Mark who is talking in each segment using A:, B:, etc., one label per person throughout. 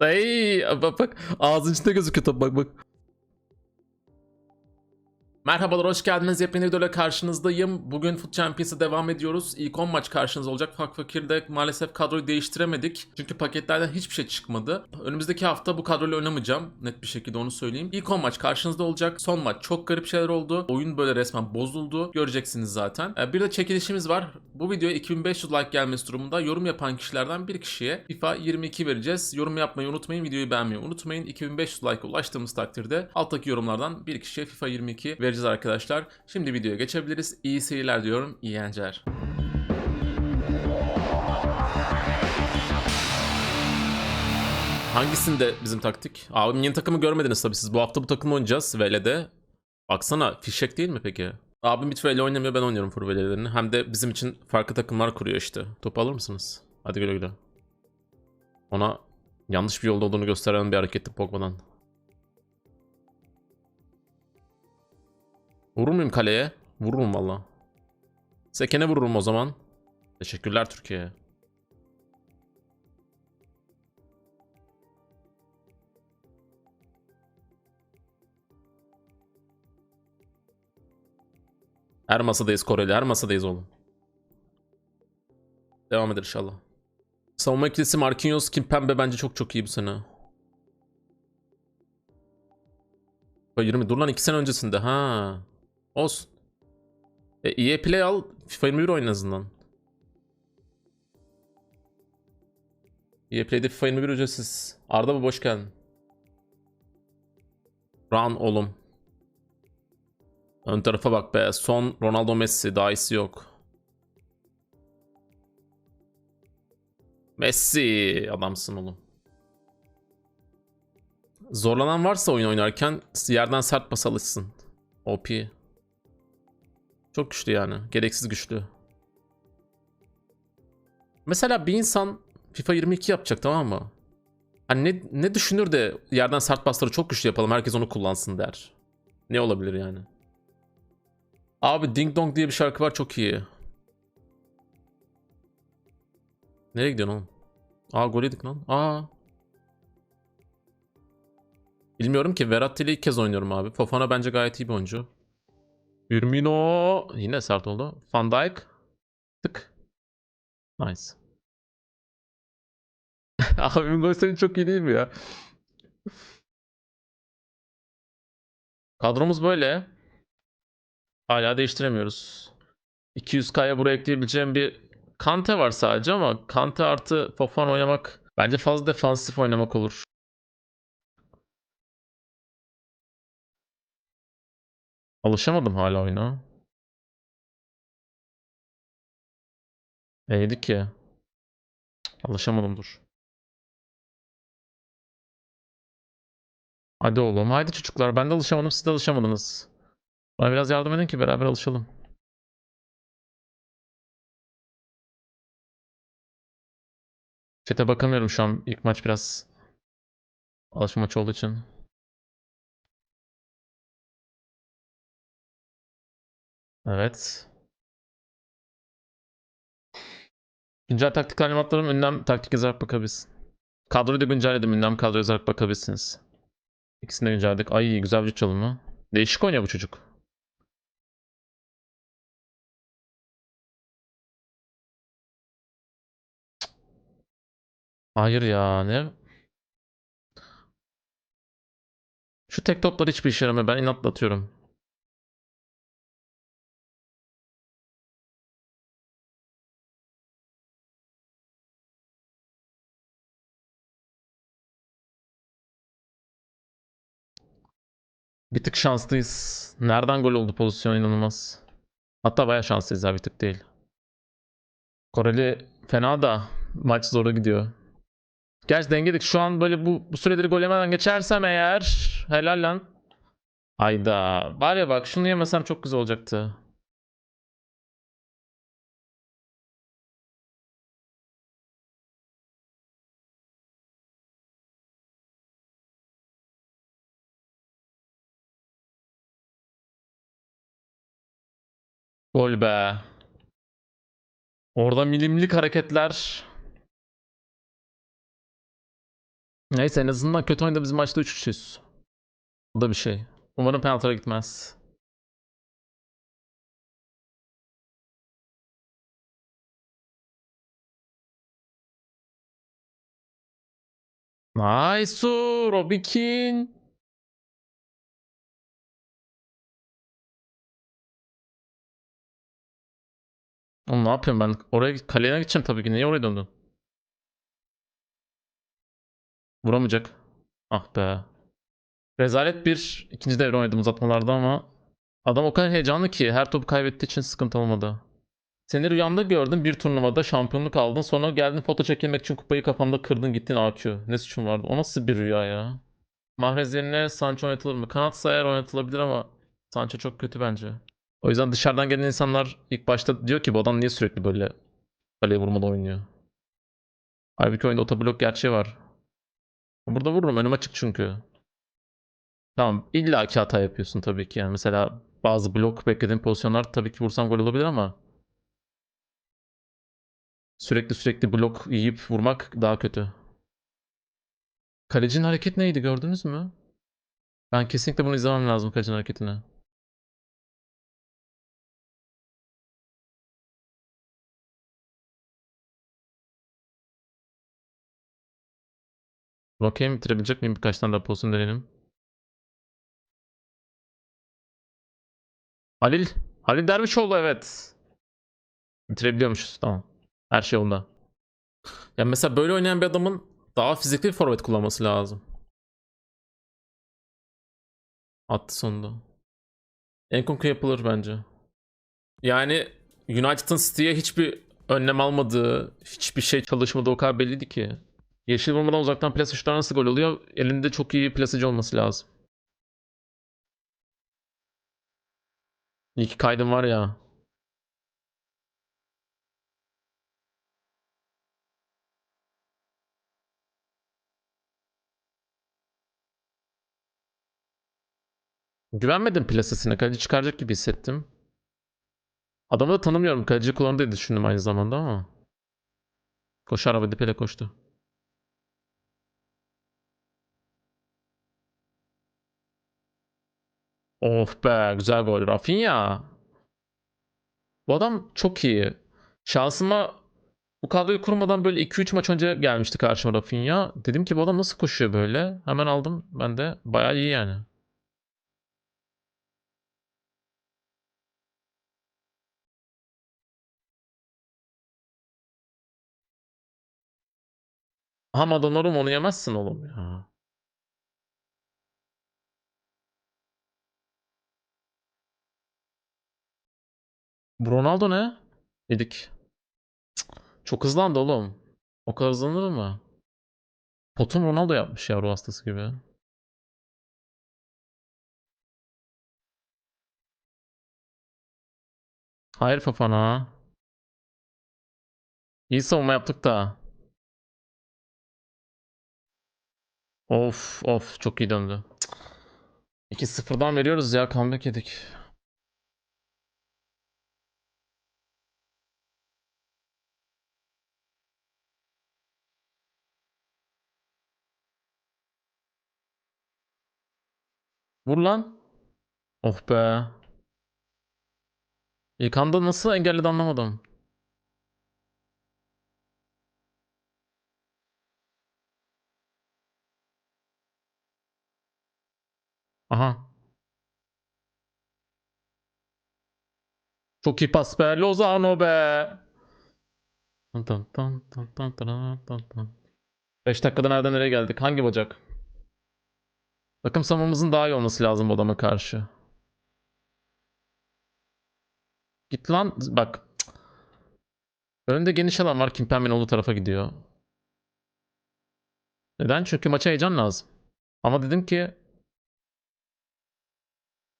A: Ay bak bak ağzın içinde gözüküyor tabi bak bak. Merhabalar hoş geldiniz. Yepyeni videoyla karşınızdayım. Bugün Foot Champions'a devam ediyoruz. İlk 10 maç karşınızda olacak. Fak Fakir'de maalesef kadroyu değiştiremedik. Çünkü paketlerden hiçbir şey çıkmadı. Önümüzdeki hafta bu kadroyla oynamayacağım. Net bir şekilde onu söyleyeyim. İlk 10 maç karşınızda olacak. Son maç çok garip şeyler oldu. Oyun böyle resmen bozuldu. Göreceksiniz zaten. Ee, Bir de çekilişimiz var. Bu videoya 2500 like gelmesi durumunda yorum yapan kişilerden bir kişiye FIFA 22 vereceğiz. Yorum yapmayı unutmayın. Videoyu beğenmeyi unutmayın. 2500 like'a ulaştığımız takdirde alttaki yorumlardan bir kişiye FIFA 22 vereceğiz arkadaşlar. Şimdi videoya geçebiliriz. İyi seyirler diyorum. İyi eğlenceler. Hangisinde bizim taktik? Abi yeni takımı görmediniz tabii siz. Bu hafta bu takımı oynayacağız Vele'de. Baksana fişek değil mi peki? Abim hiç Vele oynamıyor ben oynuyorum full Vele'lerini. Hem de bizim için farklı takımlar kuruyor işte. Topu alır mısınız? Hadi güle güle. Ona yanlış bir yolda olduğunu gösteren bir hareketti Pogba'dan. Vurur muyum kaleye? Vururum valla. Seken'e vururum o zaman. Teşekkürler Türkiye. Her masadayız Koreli. Her masadayız oğlum. Devam eder inşallah. Savunma ikilisi Marquinhos, Kimpembe bence çok çok iyi bu sene. FIFA 20 dur lan 2 sene öncesinde ha. Olsun. E, EA Play al FIFA 21 oyna en azından. EA Play'de FIFA 21 ücretsiz. Arda bu boş geldin. Run oğlum. Ön tarafa bak be. Son Ronaldo Messi. Daha iyisi yok. Messi. Adamsın oğlum. Zorlanan varsa oyun oynarken yerden sert pas alışsın. OP. Çok güçlü yani. Gereksiz güçlü. Mesela bir insan FIFA 22 yapacak tamam mı? Hani ne, ne düşünür de yerden sert pasları çok güçlü yapalım herkes onu kullansın der. Ne olabilir yani? Abi Ding Dong diye bir şarkı var çok iyi. Nereye gidiyorsun oğlum? Aa gol yedik lan. Aa. Bilmiyorum ki Verratti ile ilk kez oynuyorum abi. Fofana bence gayet iyi bir oyuncu. Firmino yine sert oldu. Van Dijk. Tık. Nice. Abimin gol senin çok iyi değil mi ya? Kadromuz böyle. Hala değiştiremiyoruz. 200k'ya buraya ekleyebileceğim bir Kante var sadece ama Kante artı Fofana oynamak bence fazla defansif oynamak olur. Alışamadım hala oyuna. Neydi ki? Alışamadım dur. Hadi oğlum, haydi çocuklar. Ben de alışamadım, siz de alışamadınız. Bana biraz yardım edin ki beraber alışalım. Chat'e bakamıyorum şu an. İlk maç biraz alışma maçı olduğu için. Evet. Güncel taktik talimatlarım ünlem taktik yazarak bakabilirsin. Kadroyu da güncelledim. Ünlem kadro yazarak bakabilirsiniz. İkisini de güncelledik. Ay güzel bir çalımı. Değişik oynuyor bu çocuk. Hayır ya ne? Şu tek toplar hiçbir işe yaramıyor. Ben inatla Bir tık şanslıyız. Nereden gol oldu pozisyon inanılmaz. Hatta bayağı şanslıyız ya bir tık değil. Koreli fena da maç zora gidiyor. Gerçi dengedik. Şu an böyle bu, bu süreleri gol yemeden geçersem eğer helal lan. Ayda. Var ya bak şunu yemesem çok güzel olacaktı. Gol be. Orada milimlik hareketler. Neyse en azından kötü oynadığımız maçta 3 kişiyiz. Bu da bir şey. Umarım penaltılara gitmez. Nice Robbie Oğlum ne yapıyorum ben? Oraya kaleye gideceğim tabii ki. Niye oraya döndün? Vuramayacak. Ah be. Rezalet bir ikinci devre oynadım uzatmalarda ama adam o kadar heyecanlı ki her topu kaybettiği için sıkıntı olmadı. Seni rüyamda gördüm bir turnuvada şampiyonluk aldın sonra geldin foto çekilmek için kupayı kafamda kırdın gittin AQ. Ne suçun vardı? O nasıl bir rüya ya? Mahrez yerine Sancho oynatılır mı? Kanat sayar oynatılabilir ama Sancho çok kötü bence. O yüzden dışarıdan gelen insanlar ilk başta diyor ki bu adam niye sürekli böyle kaleye vurmadan oynuyor? Halbuki oyunda otoblok gerçeği var. Burada vururum önüm açık çünkü. Tamam illa ki hata yapıyorsun tabii ki yani mesela bazı blok beklediğin pozisyonlar tabii ki vursam gol olabilir ama sürekli sürekli blok yiyip vurmak daha kötü. Kalecinin hareket neydi gördünüz mü? Ben kesinlikle bunu izlemem lazım kalecinin hareketini. Bakayım bitirebilecek miyim birkaç tane daha pozisyon deneyelim. Halil. Halil Dervişoğlu evet. Bitirebiliyormuşuz tamam. Her şey yolunda. Ya mesela böyle oynayan bir adamın daha fizikli bir forvet kullanması lazım. Attı sonunda. Enkunku yapılır bence. Yani United'ın City'ye hiçbir önlem almadığı, hiçbir şey çalışmadığı o kadar belliydi ki. Yeşil vurmadan uzaktan plase şutlar nasıl gol oluyor? Elinde çok iyi plaseci olması lazım. İyi ki kaydım var ya. Güvenmedim plasesine. Kaleci çıkaracak gibi hissettim. Adamı da tanımıyorum. Kaleci kullanır diye düşündüm aynı zamanda ama. Koşar araba dipele koştu. Of be güzel gol. Rafinha. Bu adam çok iyi. Şansıma bu kadroyu kurmadan böyle 2-3 maç önce gelmişti karşıma Rafinha. Dedim ki bu adam nasıl koşuyor böyle? Hemen aldım. Ben de bayağı iyi yani. Aha Madonorum onu yemezsin oğlum ya. Bu Ronaldo ne? Yedik. Cık, Çok hızlandı oğlum. O kadar hızlanır mı? Potum Ronaldo yapmış ya ruh hastası gibi. Hayır Fafana. İyi savunma yaptık da. Of of çok iyi döndü. Cık. 2-0'dan veriyoruz ya comeback yedik. Vur lan. Oh be. İlk anda nasıl engelledi anlamadım. Aha. Çok iyi pas be. Lozano be. 5 dakikada nereden nereye geldik? Hangi bacak? Takım savunmamızın daha iyi olması lazım bu adama karşı. Git lan. Bak. Önünde geniş alan var. Kimpembe'nin olduğu tarafa gidiyor. Neden? Çünkü maça heyecan lazım. Ama dedim ki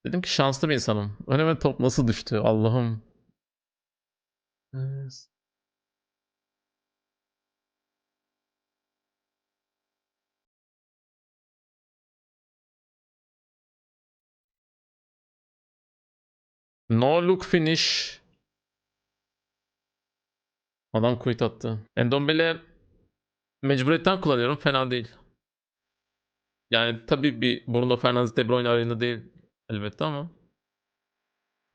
A: Dedim ki şanslı bir insanım. Önüme top nasıl düştü? Allah'ım. Evet. No look finish. Adam quit attı. Endombele mecburiyetten kullanıyorum. Fena değil. Yani tabii bir Bruno Fernandes De Bruyne arayında değil elbette ama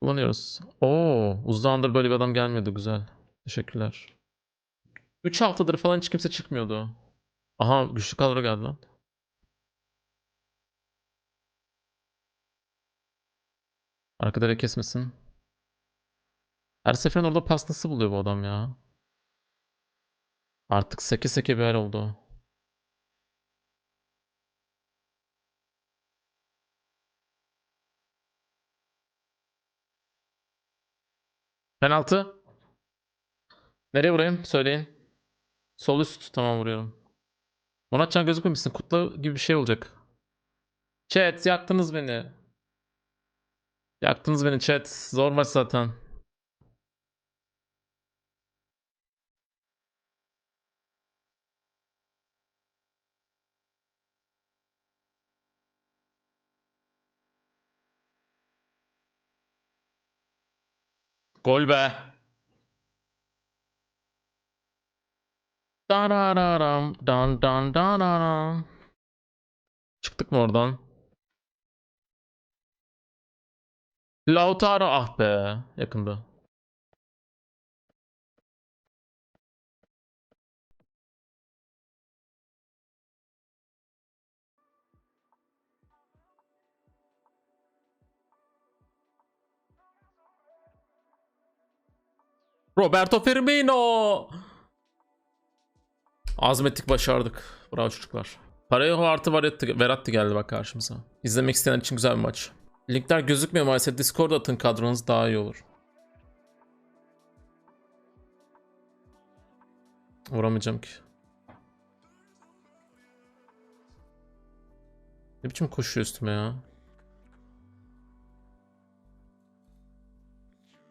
A: kullanıyoruz. Oo, uzun zamandır böyle bir adam gelmiyordu güzel. Teşekkürler. 3 haftadır falan hiç kimse çıkmıyordu. Aha güçlü kadro geldi lan. Arkada kesmesin. Her seferin orada pas nasıl buluyor bu adam ya? Artık seke seke bir hal oldu. Penaltı. Nereye vurayım? Söyleyin. Sol üst. Tamam vuruyorum. Muratcan gözükmemişsin. Kutla gibi bir şey olacak. Chat yaktınız beni. Yaktınız beni chat. Zor maç zaten. Gol be. Darararam, dan dan dararam. Çıktık mı oradan? Lautaro ah be yakında. Roberto Firmino. Azmettik başardık. Bravo çocuklar. Parejo artı Veratti, Veratti geldi bak karşımıza. İzlemek isteyen için güzel bir maç. Linkler gözükmüyor maalesef. Discord'a atın kadronuz daha iyi olur. Vuramayacağım ki. Ne biçim koşuyor üstüme ya.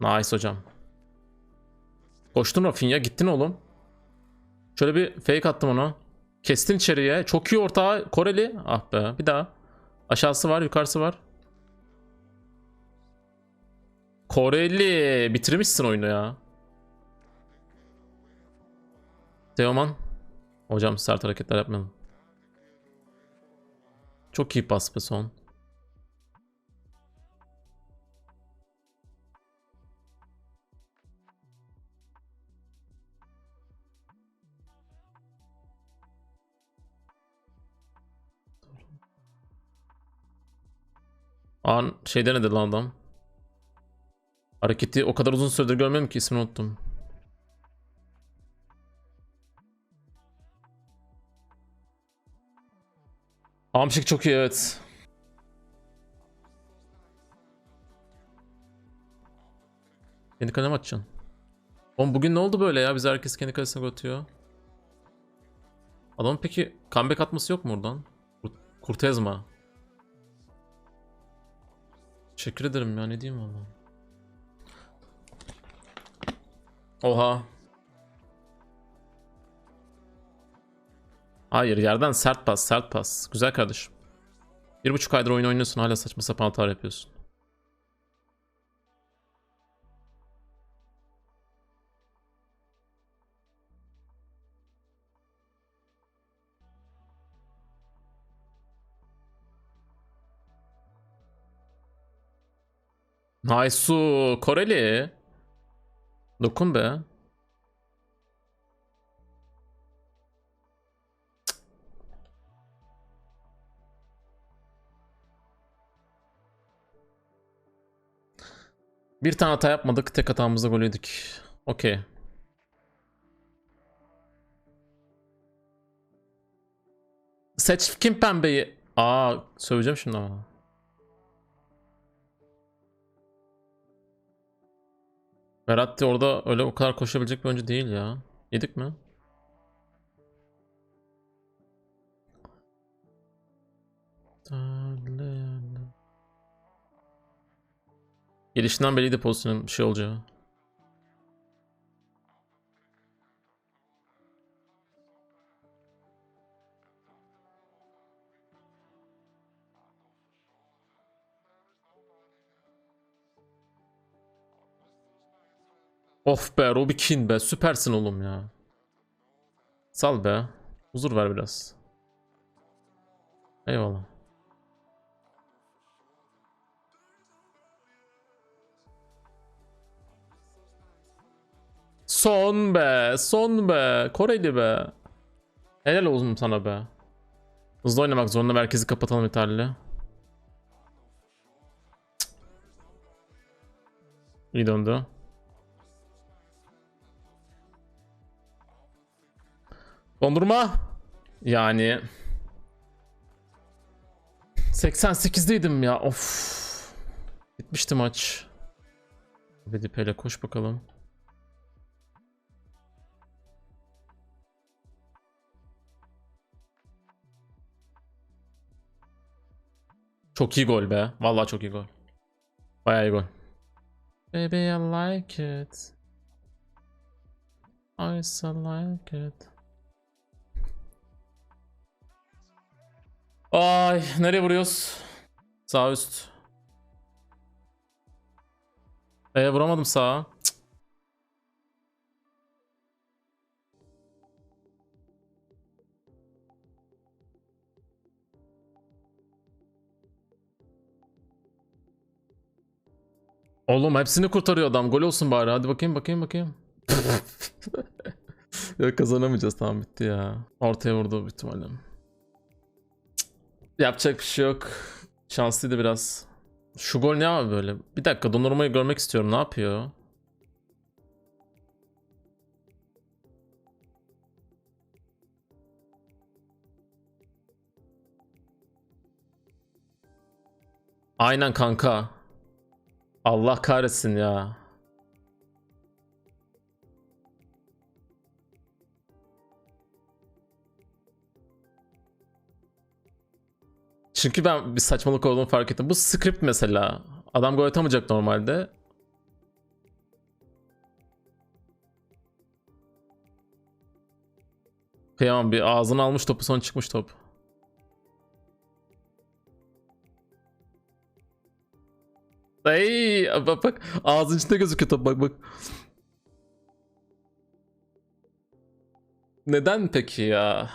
A: Nice hocam. Koştun Rafinha gittin oğlum. Şöyle bir fake attım ona. Kestin içeriye. Çok iyi orta Koreli. Ah be bir daha. Aşağısı var yukarısı var. Koreli. Bitirmişsin oyunu ya. Teoman. Hocam sert hareketler yapmayalım. Çok iyi pas be son. An şey denedi lan adam. Hareketi o kadar uzun süredir görmedim ki ismini unuttum. Amşik çok iyi evet. Kendi kaleme atacaksın. Oğlum bugün ne oldu böyle ya? Biz herkes kendi kalesine atıyor. Adamın peki comeback atması yok mu oradan? Kurt- Kurtezma. Teşekkür ederim ya ne diyeyim valla. Oha. Hayır yerden sert pas sert pas. Güzel kardeşim. Bir buçuk aydır oyun oynuyorsun hala saçma sapan hatalar yapıyorsun. Nice Koreli. Dokun be. Bir tane hata yapmadık. Tek hatamızda gol yedik. Okey. Seç kim pembeyi? Aa söyleyeceğim şimdi ama. Verratti orada öyle o kadar koşabilecek bir oyuncu değil ya. Yedik mi? Gelişinden belliydi pozisyonun şey olacağı. Of be Robbie Keane be süpersin oğlum ya. Sal be. Huzur ver biraz. Eyvallah. Son be, son be. Koreli be. Helal olsun sana be. Hızlı oynamak zorunda merkezi kapatalım yeterli. İyi döndü. Dondurma. Yani 88'deydim ya. Of. Bitmişti maç. Vedipele koş bakalım. Çok iyi gol be. Vallahi çok iyi gol. Bayağı iyi gol. Baby I like it. I so like it. Ay nereye vuruyoruz? Sağ üst. E vuramadım sağa. Cık. Oğlum hepsini kurtarıyor adam. Gol olsun bari. Hadi bakayım bakayım bakayım. Yok kazanamayacağız. Tamam bitti ya. Ortaya vurdu büyük ihtimalle. Yapacak bir şey yok. Şanslıydı biraz. Şu gol ne abi böyle? Bir dakika dondurmayı görmek istiyorum. Ne yapıyor? Aynen kanka. Allah kahretsin ya. Çünkü ben bir saçmalık olduğunu fark ettim. Bu script mesela. Adam gol atamayacak normalde. Kıyamam bir ağzını almış topu sonra çıkmış top. Ay bak bak ağzın içinde gözüküyor top bak bak. Neden peki ya?